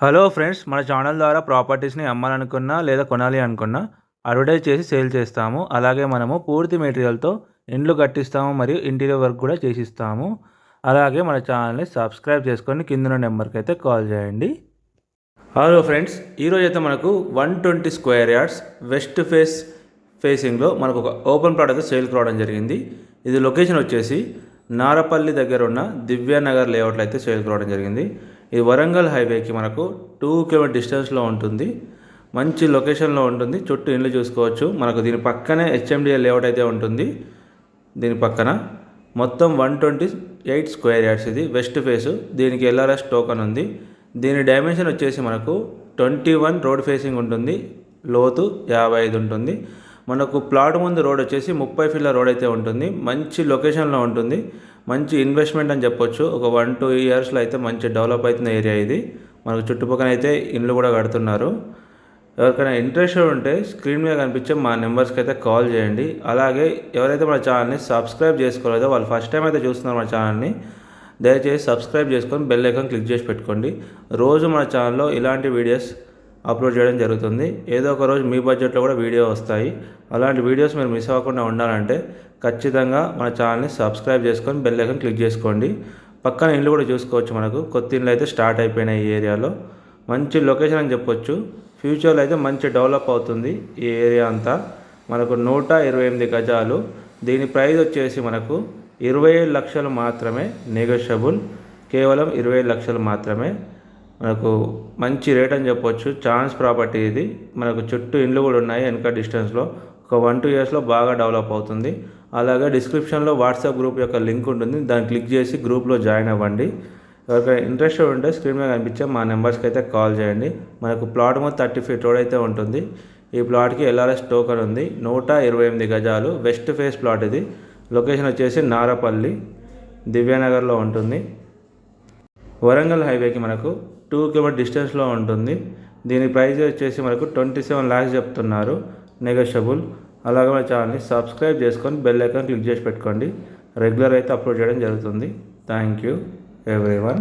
Hello friends మన channel ద్వారా ప్రాపర్టీస్ని అమ్మాలనుకున్నా లేదా కొనాలి అనుకున్నా అడ్వర్టైజ్ చేసి సేల్ చేస్తాము. అలాగే మనము పూర్తి మెటీరియల్తో ఇండ్లు కట్టిస్తాము మరియు ఇంటీరియర్ వర్క్ కూడా చేసిస్తాము. అలాగే మన ఛానల్ని సబ్స్క్రైబ్ చేసుకొని కింద నెంబర్కి అయితే కాల్ చేయండి. హలో ఫ్రెండ్స్ ఈరోజు అయితే మనకు one twenty square yards west face ఫేసింగ్లో మనకు ఒక ఓపెన్ ప్లాట్ అయితే సేల్కి రావడం జరిగింది. ఇది లొకేషన్ వచ్చేసి నారపల్లి దగ్గర ఉన్న దివ్యానగర్ లేఅవుట్లో అయితే సేల్కి రావడం జరిగింది. ఇది వరంగల్ హైవేకి మనకు టూ కిలోమీటర్ డిస్టెన్స్లో ఉంటుంది. మంచి లొకేషన్లో ఉంటుంది. చుట్టూ ఇండ్లు చూసుకోవచ్చు. మనకు దీని పక్కనే హెచ్ఎండిఎల్ లేఅవుట్ అయితే ఉంటుంది. దీని పక్కన మొత్తం one twenty eight square yards ఇది. వెస్ట్ ఫేస్ దీనికి ఎల్ఆర్ఎస్ టోకన్ ఉంది. దీని డైమెన్షన్ వచ్చేసి మనకు ట్వంటీ వన్ రోడ్ ఫేసింగ్ ఉంటుంది. లోతు యాభై ఐదు ఉంటుంది. మనకు ప్లాట్ ముందు రోడ్ వచ్చేసి ముప్పై ఫీట్ల రోడ్ అయితే ఉంటుంది. మంచి లొకేషన్లో ఉంటుంది. మంచి ఇన్వెస్ట్మెంట్ అని చెప్పొచ్చు. ఒక వన్ టూ ఇయర్స్లో అయితే మంచి డెవలప్ అవుతున్న ఏరియా ఇది. మనకు చుట్టుపక్కల అయితే ఇండ్లు కూడా కడుతున్నారు. ఎవరికైనా ఇంట్రెస్ట్ ఉంటే స్క్రీన్ మీద కనిపించే మా నెంబర్స్కి అయితే కాల్ చేయండి. అలాగే ఎవరైతే మన ఛానల్ని సబ్స్క్రైబ్ చేసుకోలేదో వాళ్ళు ఫస్ట్ టైం అయితే చూస్తున్నారు మన ఛానల్ని దయచేసి సబ్స్క్రైబ్ చేసుకొని బెల్ ఐకాన్ క్లిక్ చేసి పెట్టుకోండి. రోజు మన ఛానల్లో ఇలాంటి వీడియోస్ అప్లోడ్ చేయడం జరుగుతుంది. ఏదో ఒక రోజు మీ బడ్జెట్లో కూడా వీడియో వస్తాయి. అలాంటి వీడియోస్ మీరు మిస్ అవ్వకుండా ఉండాలంటే ఖచ్చితంగా మన ఛానల్ని సబ్స్క్రైబ్ చేసుకొని బెల్ ఐకన్ క్లిక్ చేసుకోండి. పక్కన ఇల్లు కూడా చూసుకోవచ్చు మనకు. కొత్త ఇల్లు అయితే స్టార్ట్ అయిపోయినాయి ఈ ఏరియాలో. మంచి లొకేషన్ అని చెప్పొచ్చు. ఫ్యూచర్లో అయితే మంచి డెవలప్ అవుతుంది ఈ ఏరియా అంతా. మనకు నూట ఇరవై ఎనిమిది గజాలు. దీని ప్రైస్ వచ్చేసి మనకు ఇరవై ఏడు లక్షలు మాత్రమే నెగోషియబుల్ కేవలం ఇరవై ఏడు లక్షలు మాత్రమే. మనకు మంచి రేట్ అని చెప్పొచ్చు. ఛాన్స్ ప్రాపర్టీ ఇది. మనకు చుట్టూ ఇండ్లు కూడా ఉన్నాయి వెనక డిస్టెన్స్లో ఒక వన్ టూ ఇయర్స్లో బాగా డెవలప్ అవుతుంది. అలాగే డిస్క్రిప్షన్లో వాట్సాప్ గ్రూప్ యొక్క లింక్ ఉంటుంది. దాన్ని క్లిక్ చేసి గ్రూప్లో జాయిన్ అవ్వండి. ఎవరికైనా ఇంట్రెస్ట్ ఉంటే స్క్రీన్ మీద కనిపించే మా నెంబర్స్కి అయితే కాల్ చేయండి. మనకు ప్లాట్ మొత్తం థర్టీ ఫీట్ రోడ్ అయితే ఉంటుంది. ఈ ప్లాట్కి ఎల్ఆర్ఎస్ టోకన్ ఉంది. నూట ఇరవై ఎనిమిది గజాలు. వెస్ట్ ఫేస్ ప్లాట్ ఇది. లొకేషన్ వచ్చేసి నారపల్లి. దివ్యానగర్లో ఉంటుంది. వరంగల్ హైవేకి మనకు టూ కిలోమీటర్ డిస్టెన్స్లో ఉంటుంది. దీని ప్రైస్ వచ్చేసి మనకు ట్వంటీ సెవెన్ ల్యాక్స్ చెప్తున్నారు నెగోషియబుల్. అలాగే మన ఛానల్ని సబ్స్క్రైబ్ చేసుకొని బెల్ ఐకాన్ క్లిక్ చేసి పెట్టుకోండి. రెగ్యులర్ అయితే అప్లోడ్ చేయడం జరుగుతుంది. Thank you every one